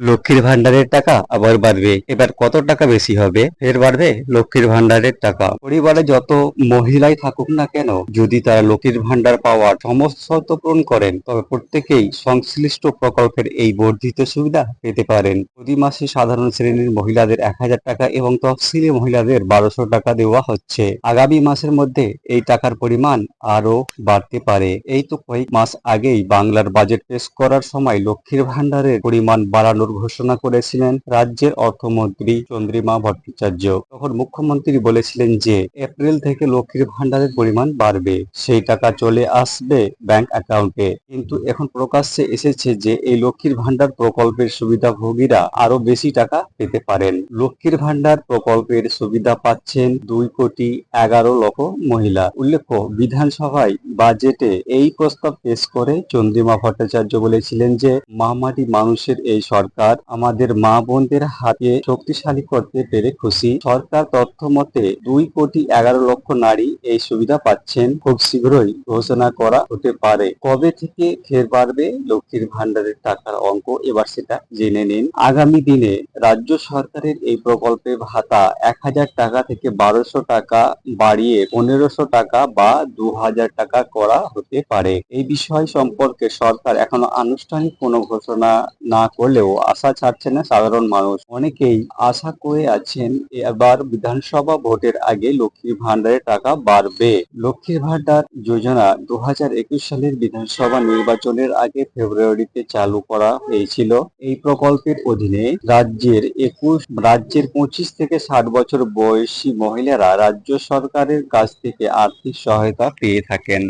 লক্ষ্মীর ভান্ডারের টাকা আবার বাড়বে। এবার কত টাকা বেশি হবে? ফের বাড়বে লক্ষ্মীর ভান্ডারের টাকা। পরিবারে যত মহিলাই থাকুক না কেন, যদি তারা লক্ষ্মীর ভান্ডার পাওয়ার সমস্ত শর্ত পূরণ করেন, তবে প্রত্যেকেই সংশ্লিষ্ট প্রকল্পের এই বর্ধিত সুবিধা পেতে পারেন। প্রতি মাসে সাধারণ শ্রেণির মহিলাদের এক হাজার টাকা এবং তফসিলি মহিলাদের বারোশো টাকা দেওয়া হচ্ছে। আগামী মাসের মধ্যে এই টাকার পরিমাণ আরও বাড়তে পারে। এই তো কয়েক মাস আগেই বাংলার বাজেট পেশ করার সময় লক্ষ্মীর ভান্ডারের পরিমাণ বাড়ানোর ঘোষণা করেছিলেন রাজ্যের অর্থমন্ত্রী চন্দ্রিমা ভট্টাচার্য। তখন মুখ্যমন্ত্রী বলেছিলেন যে, এপ্রিল থেকে লক্ষ্মীর ভান্ডারের পরিমাণ বাড়বে, সেই টাকা চলে আসবে ব্যাংক অ্যাকাউন্টে। কিন্তু এখন প্রকাশ্যে এসেছে যে, এই লক্ষ্মীর ভান্ডার প্রকল্পের সুবিধাভোগীরা আরও বেশি টাকা পেতে পারেন। লক্ষ্মীর ভান্ডার প্রকল্পের সুবিধা পাচ্ছেন দুই কোটি এগারো লক্ষ মহিলা। উল্লেখ্য, বিধানসভায় বাজেটে এই প্রস্তাব পেশ করে চন্দ্রিমা ভট্টাচার্য বলেছিলেন যে, মহামারী মানুষের এই সরকার আমাদের মা বোনদের হাতে শক্তিশালী করতে পেরে খুশি। সরকার তথ্য মতে দুই কোটি এগারো লক্ষ নারী এই সুবিধা পাচ্ছেন। খুব শীঘ্রই ঘোষণা করা হতে পারে। কবে থেকে ফের বাড়বে লক্ষ্মীর ভান্ডারের টাকার অঙ্ক এবার সেটা জেনে নিন। আগামী দিনে রাজ্য সরকারের এই প্রকল্পে ভাতা এক হাজার টাকা থেকে বারোশো টাকা বাড়িয়ে পনেরোশো টাকা বা দু হাজার টাকা করা হতে পারে। এই বিষয় সম্পর্কে সরকার এখনও আনুষ্ঠানিক কোনো ঘোষণা না করলেও আশা ছাড়ছে না সাধারণ মানুষ। অনেকেই আশা করে আছেন এবার বিধানসভা ভোটের আগে লক্ষ্মীর ভান্ডারের টাকা বাড়বে। লক্ষ্মীর ভান্ডার যোজনা দু হাজার একুশ সালের বিধানসভা নির্বাচনের আগে ফেব্রুয়ারিতে চালু করা হয়েছিল। এই প্রকল্পের অধীনে রাজ্যের একুশ, রাজ্যের পঁচিশ থেকে ষাট বছর বয়সী মহিলারা রাজ্য সরকারের কাছ থেকে আর্থিক সহায়তা পেয়ে থাকেন।